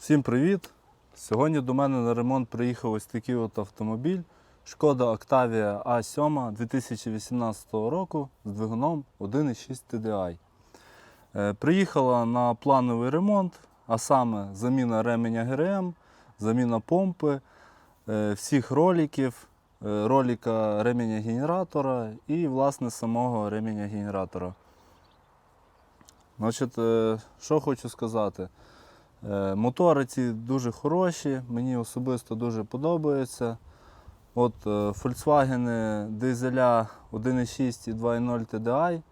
Всім привіт! Сьогодні до мене на ремонт приїхав ось такий от автомобіль Шкода Octavia A7 2018 року з двигуном 1.6 TDI. Е, Приїхала на плановий ремонт, а саме заміна ременя ГРМ, заміна помпи, е, всіх роликів, е, ролика ременя генератора і власне самого ременя генератора. Значить, що хочу сказати. Е, Мотори ці дуже хороші, мені особисто дуже подобаються. От е, Volkswagen дизеля 1.6 і 2.0 TDI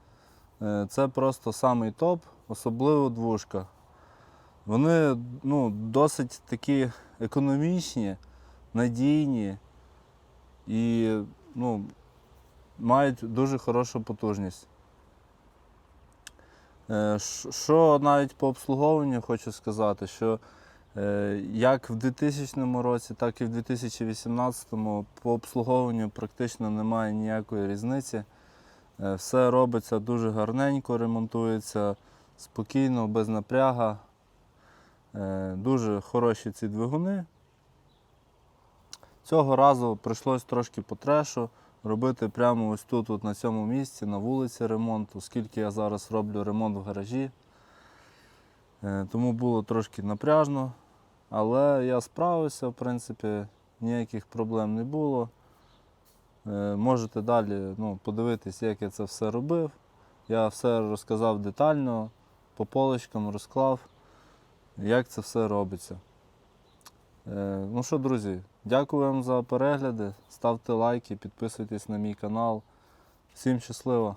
е, це просто самий топ, особливо двушка. Вони ну, досить такі економічні, надійні і ну, мають дуже хорошу потужність. Е, Що навіть по обслуговуванню хочу сказати, що е, як в 2000 році, так і в 2018 по обслуговуванню практично немає ніякої різниці. Е, Все робиться дуже гарненько, ремонтується спокійно, без напряга. Дуже хороші ці двигуни. Цього разу прийшлось трошки по трешу робити прямо ось тут, от на цьому місці, на вулиці ремонт, оскільки я зараз роблю ремонт в гаражі. Е, Тому було трошки напряжно, але я справився, в принципі, ніяких проблем не було. Е, Можете далі ну, подивитись, як я це все робив. Я все розказав детально, по полочкам розклав, як це все робиться. Е, Ну що, друзі, дякую вам за перегляди. Ставте лайки, підписуйтесь на мій канал. Всім щасливо!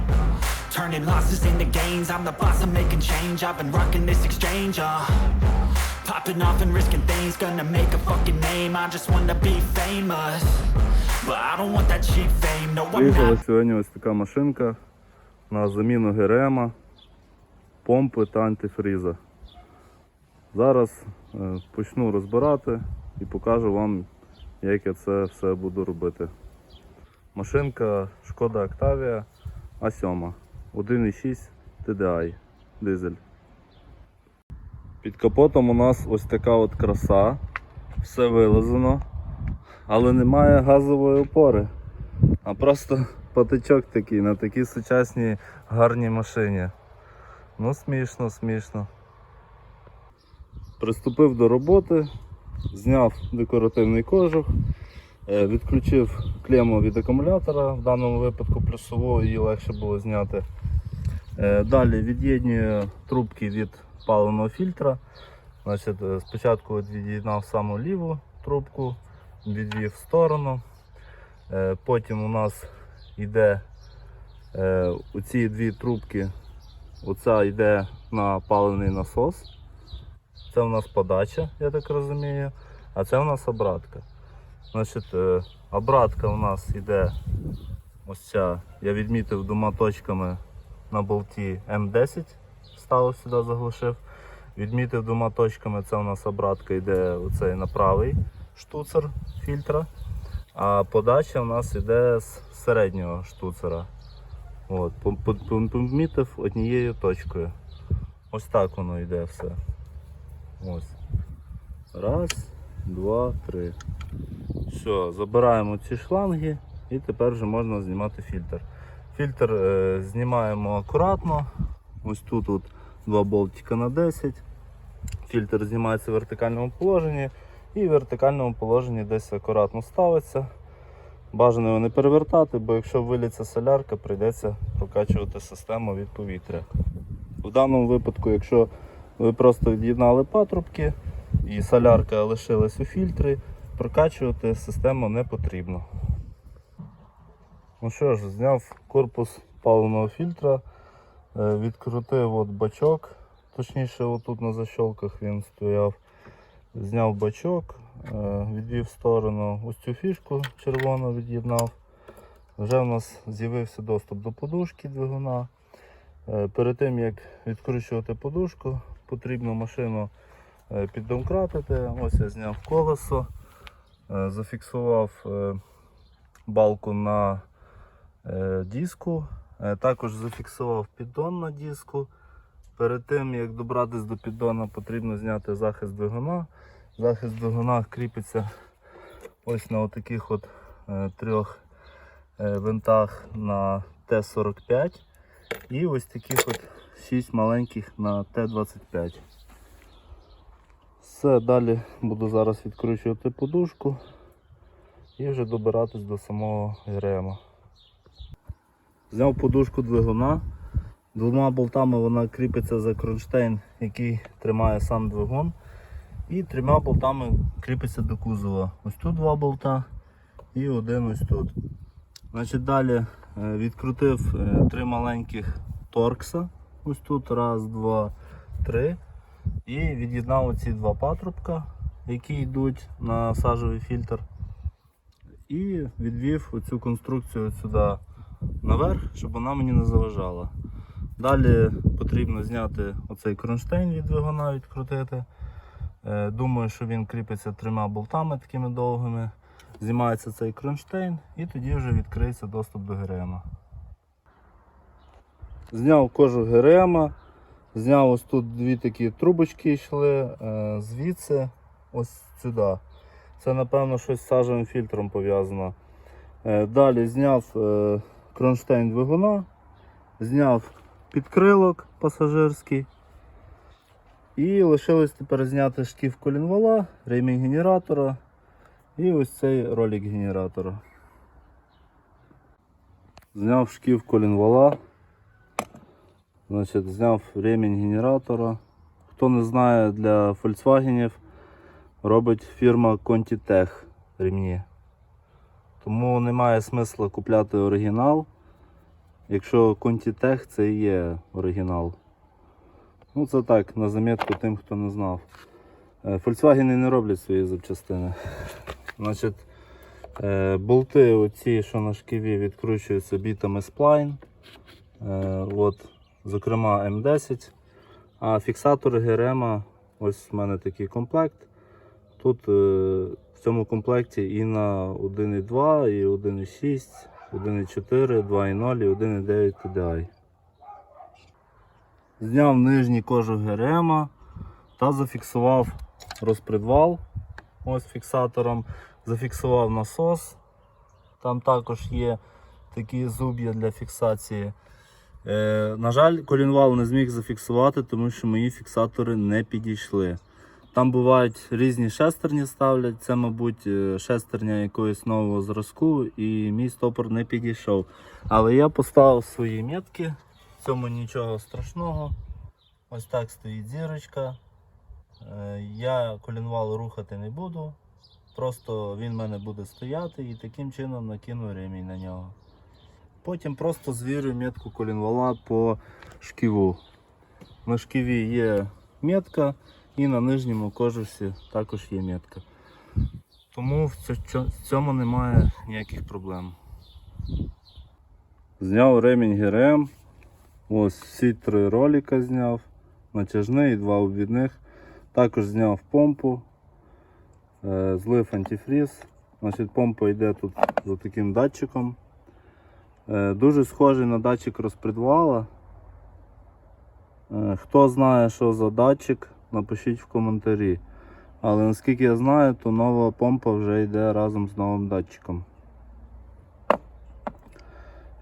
Turning losses into gains I'm the boss, I'm making change I've been rocking this exchange, uh Popping off and risking things Gonna make a fucking name I just wanna be famous But I don't want that cheap fame No, I'm Приїхала not сьогодні ось така машинка на заміну ГРМ, помпи та антифріза. Зараз е, почну розбирати і покажу вам, як я це все буду робити. Машинка Шкода Octavia A7 1.6 TDI дизель. Під капотом у нас ось така от краса, все вилазено, але немає газової опори а просто патичок такий на такій сучасній гарній машині. Ну, смішно, смішно. Приступив до роботи, зняв декоративний кожух, відключив клему від акумулятора, в даному випадку плюсову, її легше було зняти. Е, Далі від'єднюю трубки від паливного фільтра. Значить, е, спочатку від'єднав саму ліву трубку, відвів в сторону. Е, Потім у нас йде е, у ці дві трубки. Оця йде на паливний насос. Це у нас подача, я так розумію. А це у нас обратка. Значить, е, обратка у нас йде ось ця. Я відмітив двома точками на болті М10. Ставив сюди, заглушив. Відмітив двома точками, це у нас обратка йде оцей на правий штуцер фільтра. А подача у нас йде з середнього штуцера. От, пом- пом- пом- помітив однією точкою. Ось так воно йде все. Ось. Раз, два, три. Все, забираємо ці шланги і тепер вже можна знімати фільтр. Фільтр е, знімаємо акуратно. Ось тут от два болтика на 10. Фільтр знімається в вертикальному положенні і в вертикальному положенні десь акуратно ставиться. Бажано його не перевертати, бо якщо виліться солярка, прийдеться прокачувати систему від повітря. В даному випадку, якщо ви просто від'єднали патрубки і солярка лишилась у фільтрі, прокачувати систему не потрібно. Ну що ж, зняв корпус паливного фільтра, е, відкрутив от бачок, точніше отут на защолках він стояв. Зняв бачок, е, відвів в сторону ось цю фішку червону від'єднав. Вже в нас з'явився доступ до подушки двигуна. Е, Перед тим як відкручувати подушку, потрібно машину піддомкратити. Ось я зняв колесо, зафіксував е, балку на е, диску, е, також зафіксував піддон на диску. Перед тим як добратися до піддона, потрібно зняти захист двигуна. Захист двигуна кріпиться ось на таких от е, трьох е, винтах на Т-45 і ось таких от 6 маленьких на Т-25. Все, далі буду зараз відкручувати подушку і вже добиратись до самого ГРМ. Зняв подушку двигуна. Двома болтами вона кріпиться за кронштейн, який тримає сам двигун. І трьома болтами кріпиться до кузова. Ось тут два болта і один ось тут. Значить, Далі е, відкрутив е, три маленьких торкса. Ось тут раз, два, три. І від'єднав оці два патрубка, які йдуть на сажовий фільтр. І відвів оцю конструкцію сюди наверх, щоб вона мені не заважала. Далі потрібно зняти оцей кронштейн від двигуна, відкрутити. Е, Думаю, що він кріпиться трьома болтами такими довгими. Знімається цей кронштейн і тоді вже відкриється доступ до ГРМ. Зняв кожух ГРМ, зняв ось тут дві такі трубочки йшли, е, звідси ось сюди. Це напевно щось з сажевим фільтром пов'язано. Е, Далі зняв е, кронштейн двигуна, зняв підкрилок пасажирський. І лишилось тепер зняти шків колінвала, ремінь генератора і ось цей ролик генератора. Зняв шків колінвала. Значить, зняв ремінь генератора. Хто не знає, для Volkswagen робить фірма Contitech ремні. Тому немає смисла купляти оригінал, якщо Contitech це і є оригінал. Ну це так, на замітку тим, хто не знав. Е, Volkswagen не роблять свої запчастини. Значить, е, болти оці, що на шківі, відкручуються бітами спline. Е, От, зокрема М10. А фіксатори ГРМ, ось в мене такий комплект. Тут е, в цьому комплекті і на 1.2, і 1.6, 1.4, 2.0 і 1.9 TDI. Зняв нижній кожух ГРМ та зафіксував розпредвал ось фіксатором, зафіксував насос. Там також є такі зуб'я для фіксації. Е, на жаль, колінвал не зміг зафіксувати, тому що мої фіксатори не підійшли. Там бувають різні шестерні ставлять, це, мабуть, е, шестерня якогось нового зразку, і мій стопор не підійшов. Але я поставив свої метки, в цьому нічого страшного. Ось так стоїть зірочка. Е, Я колінвал рухати не буду. Просто він в мене буде стояти і таким чином накину ремінь на нього. Потім просто звірю метку колінвала по шківу. На шківі є метка і на нижньому кожусі також є метка. Тому в цьому немає ніяких проблем. Зняв ремінь ГРМ. Ось всі три ролика зняв. Натяжний і два обвідних. Також зняв помпу, е, злив антифріз. Значить, помпа йде тут за таким датчиком. Е, Дуже схожий на датчик розпредвала. Е, Хто знає, що за датчик, напишіть в коментарі. Але наскільки я знаю, то нова помпа вже йде разом з новим датчиком.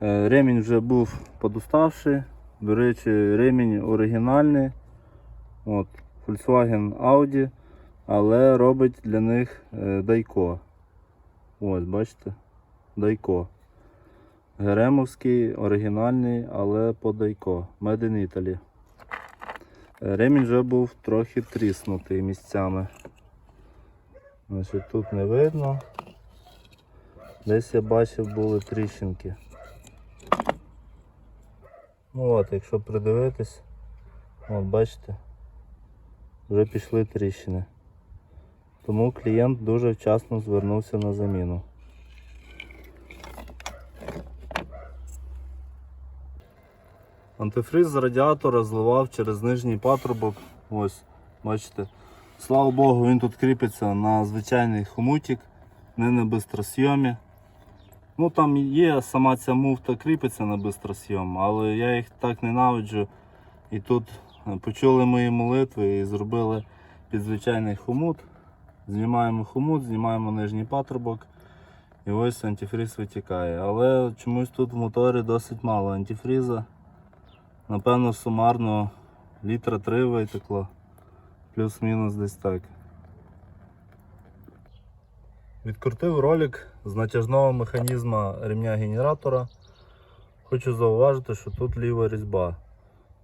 Е, Ремінь вже був подуставший. До речі, ремінь оригінальний. От, Volkswagen Audi, але робить для них Дайко. Ось, бачите? Дайко. Геремовський, оригінальний, але по Дайко. Made in Italy. Е, Ремінь вже був трохи тріснутий місцями. Значить, тут не видно. Десь я бачив були тріщинки. Ну от, якщо придивитись, от бачите, вже пішли тріщини. Тому клієнт дуже вчасно звернувся на заміну. Антифриз з радіатора зливав через нижній патрубок. Ось, бачите. Слава Богу, він тут кріпиться на звичайний хомутик, не на бистросйомі. Ну там є сама ця муфта кріпиться на бистросйом, але я їх так ненавиджу. І тут е, почули мої молитви і зробили під звичайний хомут. Знімаємо хомут, знімаємо нижній патрубок. І ось антифріз витікає. Але чомусь тут в моторі досить мало антифріза. Напевно, сумарно літра 3 витекло. Плюс-мінус десь так. Відкрутив ролик з натяжного механізму ремня генератора. Хочу зауважити, що тут ліва різьба.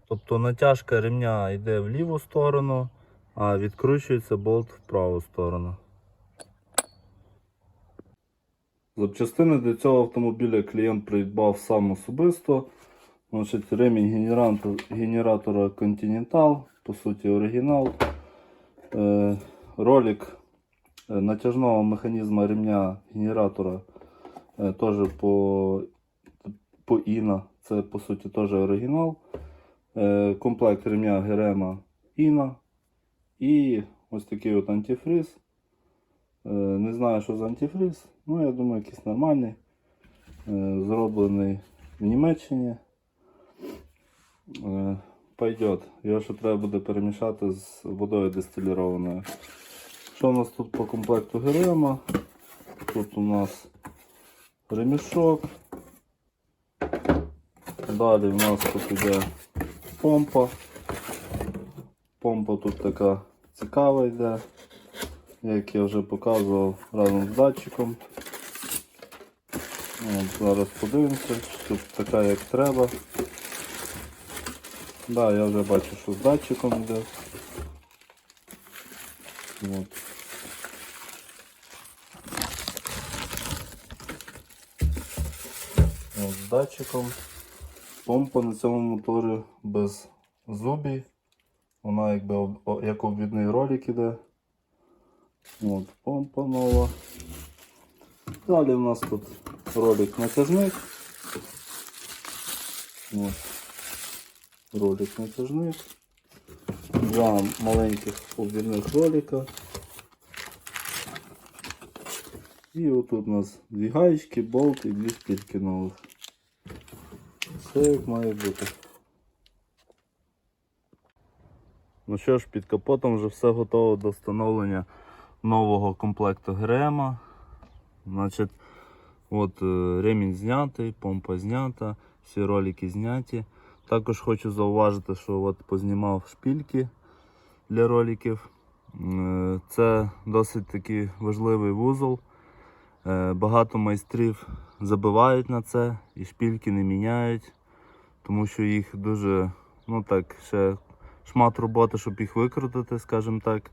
Тобто натяжка ремня йде в ліву сторону, а відкручується болт в праву сторону. Запчастини для цього автомобіля клієнт придбав сам особисто. Значить, ремінь генератор, генератора Continental, по суті оригінал. Е, ролик е, натяжного механізму ремня генератора е, теж по, по INA. Це по суті теж оригінал. Е, комплект ремня Герема INA. І ось такий от антифриз. Е, не знаю, що за антифриз, ну я думаю, якийсь нормальний. Е, зроблений в Німеччині. Е, Пойдет. Його ще треба буде перемішати з водою дистилірованою. Що у нас тут по комплекту Герема? Тут у нас ремішок. Далі у нас тут іде помпа. Помпа тут така цікава йде, як я вже показував разом з датчиком. От, зараз подивимося, тут така як треба. Да, я вже бачу, що з датчиком йде. От. От, з датчиком. Помпа на цьому моторі без зубів. Вона якби як обвідний ролик іде. От, помпа нова. Далі у нас тут ролик натяжник. От. Ролик натяжник. Два маленьких обвідних ролика. І отут у нас дві гаєчки, болт і дві шпильки нових. Все як має бути. Ну що ж, під капотом вже все готово до встановлення нового комплекту ГРМ. Значить, от е, ремінь знятий, помпа знята, всі ролики зняті. Також хочу зауважити, що от познімав шпільки для роликів. Е, Це досить такий важливий вузол. Е, Багато майстрів забивають на це і шпільки не міняють, тому що їх дуже, ну так, ще шмат роботи, щоб їх викрутити, скажімо так.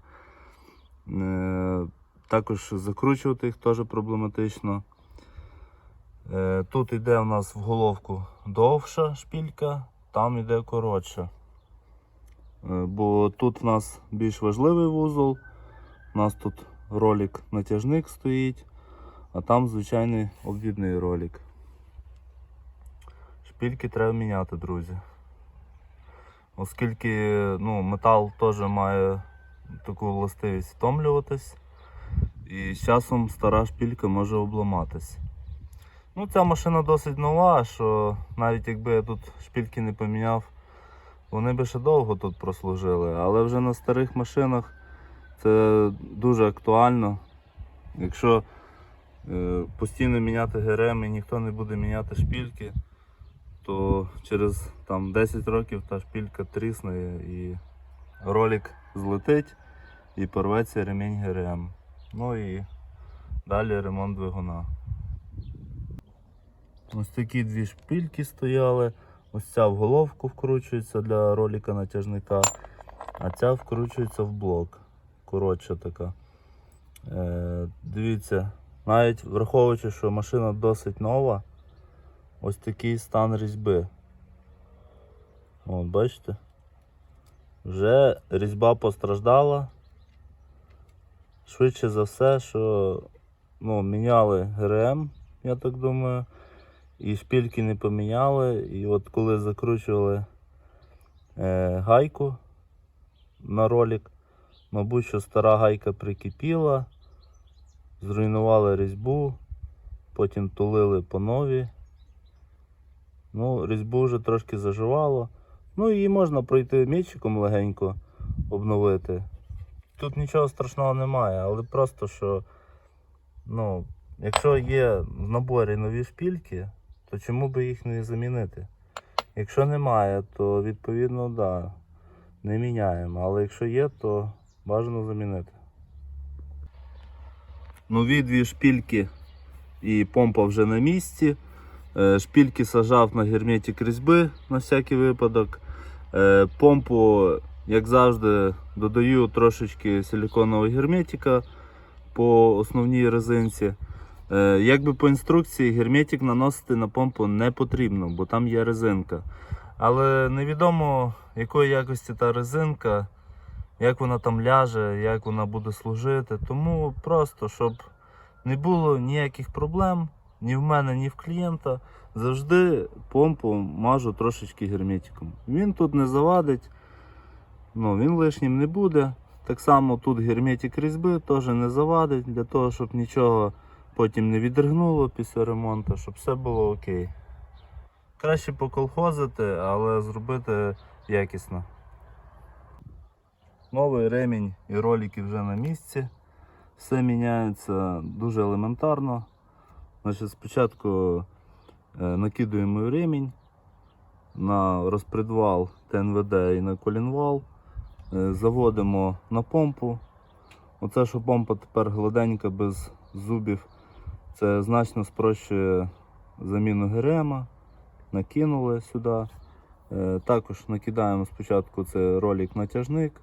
Е, Також закручувати їх теж проблематично. Тут йде у нас в головку довша шпілька, там йде коротша. Е, Бо тут в нас більш важливий вузол. У нас тут ролик натяжник стоїть, а там звичайний обвідний ролик. Шпільки треба міняти, друзі. Оскільки ну, метал теж має таку властивість втомлюватись, і з часом стара шпілька може обламатись. Ну, ця машина досить нова, що навіть якби я тут шпільки не поміняв, вони би ще довго тут прослужили. Але вже на старих машинах це дуже актуально. Якщо е, постійно міняти ГРМ і ніхто не буде міняти шпільки, то через там, 10 років та шпілька трісне і ролик злетить і порветься ремінь ГРМ. Ну і далі ремонт двигуна. Ось такі дві шпильки стояли. Ось ця в головку вкручується для ролика натяжника, а ця вкручується в блок. Коротша така. Е, дивіться, навіть враховуючи, що машина досить нова, ось такий стан різьби. От, бачите? Вже різьба постраждала. Швидше за все, що ну, міняли ГРМ, я так думаю. І шпильки не поміняли. І от коли закручували е, гайку на ролик, мабуть, що стара гайка прикипіла, зруйнували різьбу, потім тулили по новій. Ну, різьбу вже трошки заживало. Ну її можна пройти мічиком легенько обновити. Тут нічого страшного немає, але просто що, ну, якщо є в наборі нові шпільки, то чому би їх не замінити? Якщо немає, то відповідно да, не міняємо. Але якщо є, то бажано замінити. Нові дві шпільки і помпа вже на місці. Е, Шпільки сажав на герметик різьби на всякий випадок. Е, Помпу, як завжди, додаю трошечки силиконового герметика по основній резинці. Е, Якби по інструкції герметик наносити на помпу не потрібно, бо там є резинка. Але невідомо якої якості та резинка, як вона там ляже, як вона буде служити. Тому просто, щоб не було ніяких проблем ні в мене, ні в клієнта, завжди помпу мажу трошечки герметиком. Він тут не завадить, ну, він лишнім не буде. Так само тут герметик різьби теж не завадить, для того, щоб нічого потім не відригнуло після ремонту, щоб все було окей. Краще поколхозити, але зробити якісно. Новий ремінь і ролики вже на місці. Все міняється дуже елементарно. Значить, спочатку е, накидуємо ремінь на розпредвал ТНВД і на колінвал. Е, Заводимо на помпу. Оце, що помпа тепер гладенька без зубів, це значно спрощує заміну ГРМа. Накинули сюди. Е, Також накидаємо спочатку це ролик натяжник.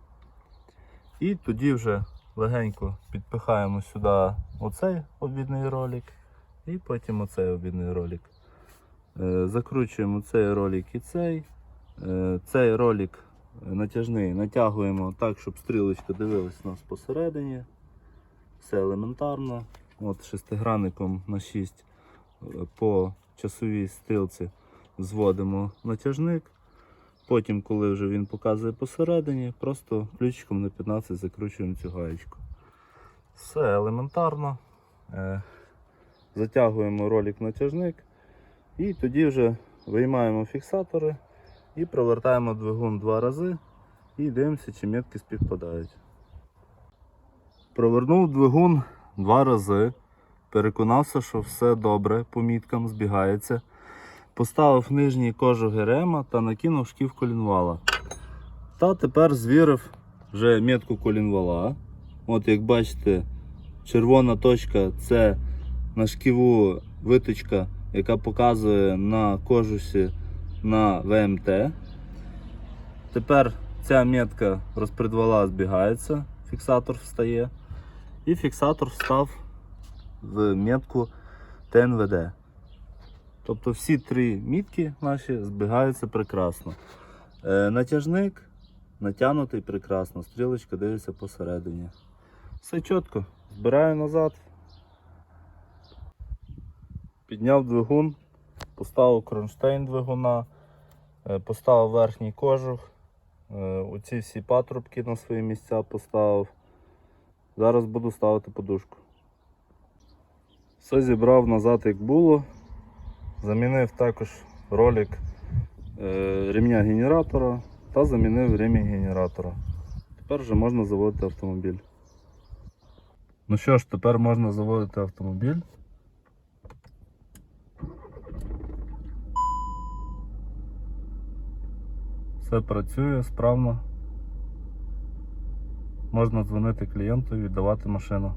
І тоді вже легенько підпихаємо сюди оцей обідний ролик. І потім оцей обідний ролик. Е, Закручуємо цей ролик і цей. Е, Цей ролик натяжний натягуємо так, щоб стрілочка дивилась нас посередині. Все елементарно. От шестигранником на 6 е, по часовій стрілці зводимо натяжник. Потім, коли вже він показує посередині, просто ключиком на 15 закручуємо цю гаєчку. Все елементарно. Е, Затягуємо ролик натяжник і тоді вже виймаємо фіксатори і провертаємо двигун два рази і дивимося, чи метки співпадають. Провернув двигун два рази, переконався, що все добре по міткам збігається. Поставив нижній кожух ГРМ та накинув шків колінвала. Та тепер звірив вже метку колінвала. От як бачите, червона точка це на шківу виточка, яка показує на кожусі на ВМТ. Тепер ця метка розпредвала збігається, фіксатор встає. І фіксатор встав в метку ТНВД. Тобто всі три мітки наші збігаються прекрасно. Е, натяжник натягнутий прекрасно, стрілочка дивиться посередині. Все чітко. Збираю назад. Підняв двигун, поставив кронштейн двигуна, е, поставив верхній кожух, е, оці всі патрубки на свої місця поставив. Зараз буду ставити подушку. Все зібрав назад як було. Замінив також ролик е, ремня генератора та замінив ремінь генератора. Тепер вже можна заводити автомобіль. Ну що ж, тепер можна заводити автомобіль. Все працює справно. Можна дзвонити клієнту і віддавати машину.